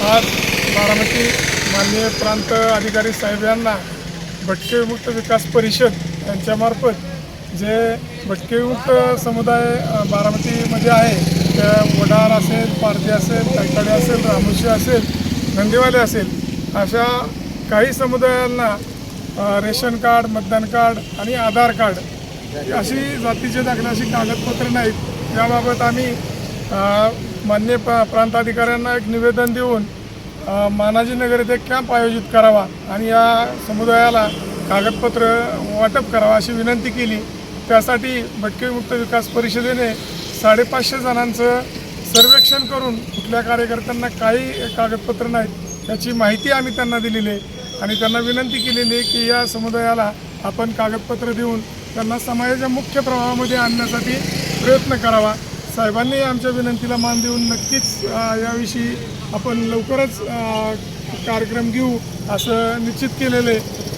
आज बारामती माननीय प्रांत अधिकारी साहेब यांना भटके विमुक्त विकास परिषद यांच्यामार्फत जे भटके विमुक्त समुदाय बारामतीमध्ये आहे त्या वडार असेल पारधी असेल तळकडे असेल रामोशी असेल नंदीवाले असेल अशा काही समुदायांना रेशन कार्ड मतदान कार्ड आणि आधार कार्ड अशी जातीचे दाखल्याची अशी कागदपत्र नाहीत. याबाबत आम्ही मान्य प प्रांताधिकाऱ्यांना एक निवेदन देऊन मानाजीनगर येथे कॅम्प आयोजित करावा आणि या समुदायाला कागदपत्र वाटप करावा अशी विनंती केली. त्यासाठी भटकेमुक्त विकास परिषदेने साडेपाचशे जणांचं सर्वेक्षण करून कुठल्या कार्यकर्त्यांना काही कागदपत्र नाहीत त्याची माहिती आम्ही त्यांना दिलेली आहे. आणि त्यांना विनंती केलेली आहे की या समुदायाला आपण कागदपत्र देऊन त्यांना समाजाच्या मुख्य प्रवाहामध्ये आणण्यासाठी प्रयत्न करावा. साहेबांनी आमच्या विनंतीला मान देऊन नक्कीच याविषयी आपण लवकरच कार्यक्रम घेऊ असं निश्चित केलेलं आहे.